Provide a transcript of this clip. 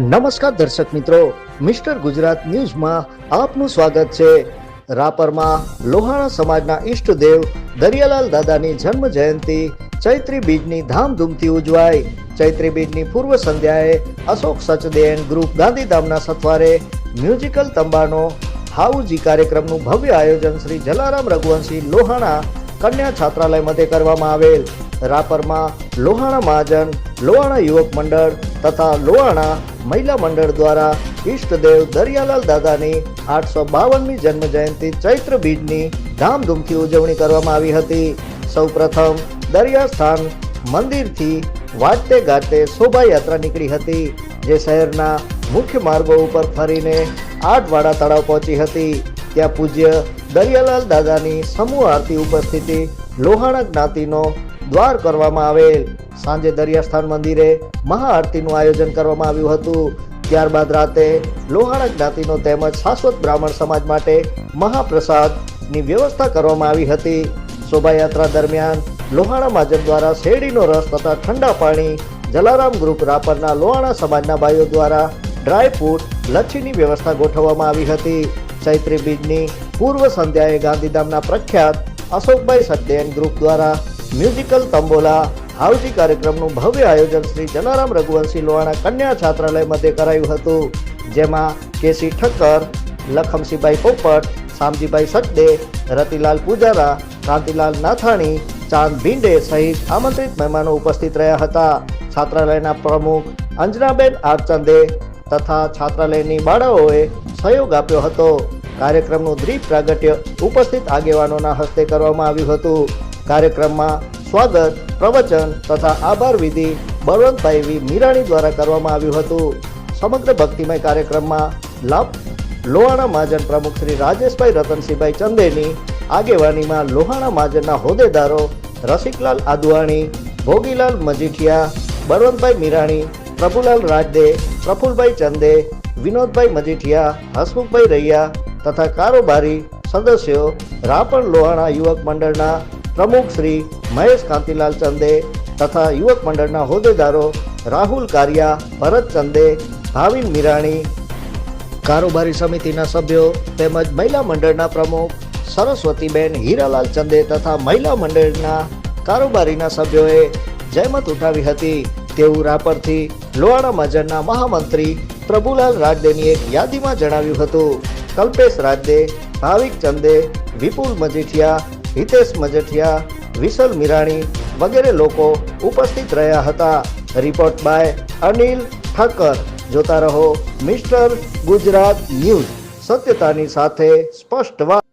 નમસ્કાર દર્શક મિત્રો, મિસ્ટર ગુજરાત ન્યૂઝમાં આપનું સ્વાગત છે. રાપરમાં લોહાણા સમાજના ઈષ્ટદેવ દરિયાલાલ દાદાની જન્મ જયંતિ, ચૈત્રી બીજની ધામધૂમથી ઉજવાઈ ચૈત્રી બીજની પૂર્વ સંધ્યાએ અશોક સચદેન ગ્રુપ ગાંધીધામના સથવારે મ્યુઝિકલ તંબાનો હાઉજી કાર્યક્રમનું ભવ્ય આયોજન શ્રી જલારામ રઘુવંશી લોહાણા કન્યા છાત્રાલય મધ્યે કરવામાં આવેલ. રાપરમાં લોહાણા મહાજન, લોહાણા યુવક મંડળ તથા લોહાણા મહિલા મંડળ દ્વારા ઈષ્ટદેવ દરિયાલાલ દાદાની આઠસો બાવનમી જન્મ જયંતિ ચૈત્ર બીજની ધામધૂમથી ઉજવણી કરવામાં આવી હતી. સૌપ્રથમ દરિયા સ્થાન મંદિરથી વાટતે ગાતે શોભાયાત્રા નીકળી હતી, જે શહેરના મુખ્ય માર્ગો ઉપર ફરીને આઠવાડા તળાવ પહોંચી હતી. ત્યાં પૂજ્ય દરિયાલાલ દાદાની સમૂહ આરતી ઉપસ્થિતિ લોહાણા જ્ઞાતિનો દ્વાર કરવામાં આવેલ. સાંજે દરિયાસ્થાન મંદિરે મહાઆરતીનું આયોજન કરવામાં આવ્યું હતું. ત્યારબાદ રાતે લોહાણા જ્ઞાતિનો તેમજ શાશ્વત બ્રાહ્મણ સમાજ માટે મહાપ્રસાદની વ્યવસ્થા કરવામાં આવી હતી. શોભાયાત્રા દરમિયાન લોહાણા મહાજન દ્વારા શેરડીનો રસ તથા ઠંડા પાણી, જલારામ ગ્રુપ રાપરના લોહાણા સમાજના ભાઈઓ દ્વારા ડ્રાય ફ્રૂટ, લચ્છીની વ્યવસ્થા ગોઠવવામાં આવી હતી. ચૈત્રી બીજની પૂર્વ સંધ્યાએ ગાંધીધામના પ્રખ્યાત અશોકભાઈ સત્યન ગ્રુપ દ્વારા મ્યુઝિકલ તંબોલા હાઉજી કાર્યક્રમનું ભવ્ય આયોજન શ્રી જલારામ રઘુવંશી લોહાણા કન્યા છાત્રાલય મધ્યે કરાયું હતું, જેમાં કેસી ઠક્કર લખમસિંહભાઈ પોપટ, શામજીભાઈ સચદે રતિલાલ પૂજારા કાંતિલાલ નાથાણી, ચાંદ ભીંડે સહિત આમંત્રિત મહેમાનો ઉપસ્થિત રહ્યા હતા. છાત્રાલયના પ્રમુખ અંજનાબેન આરચંદે તથા છાત્રાલયની બાળાઓએ સહયોગ આપ્યો હતો. કાર્યક્રમનું દ્વીપ પ્રાગટ્ય ઉપસ્થિત આગેવાનોના હસ્તે કરવામાં આવ્યું હતું. કાર્યક્રમમાં સ્વાગત પ્રવચન તથા આભાર વિધિ બળવંતભાઈ મીરાણી દ્વારા કરવામાં આવ્યું હતું. સમગ્ર ભક્તિમય કાર્યક્રમમાં લાભ લોહાણા મહાજન પ્રમુખ શ્રી રાજેશભાઈ રતનસિંહભાઈ ચંદેની આગેવાનીમાં લોહાણા મહાજનના હોદ્દેદારો રસિકલાલ આદવાણી, ભોગીલાલ મજીઠિયા, બળવંતભાઈ મીરાણી, પ્રભુલાલ રાજદે, પ્રફુલભાઈ ચંદે, વિનોદભાઈ મજીઠિયા, હસમુખભાઈ રૈયા તથા કારોબારી સદસ્યો રાપણ લોહાણા યુવક મંડળના પ્રમુખ શ્રી મહેશ કાંતિલાલ ચંદે તથા યુવક મંડળના હોદ્દેદારો રાહુલ કારિયા, ભરત ચંદે, ભાવિન મીરાણી, કારોબારી સમિતિના સભ્યો તેમજ મહિલા મંડળના પ્રમુખ સરસ્વતીબેન હીરાલાલ ચંદે તથા મહિલા મંડળના કારોબારીના સભ્યોએ જહેમત ઉઠાવી હતી. તેવું રાપરથી લોહાણા મજરના મહામંત્રી પ્રભુલાલ રાજદેની એક યાદીમાં જણાવ્યું હતું. કલ્પેશ રાજદે ભાવિક ચંદે, વિપુલ મજીઠિયા હિતેશ મજઠિયા, વિશલ મીરાણી વગેરે લોકો ઉપસ્થિત રહ્યા હતા. Report by Anil Thakkar. જોતા રહો મિસ્ટર ગુજરાત ન્યૂઝ. સત્યતાની સાથે સ્પષ્ટ વાત.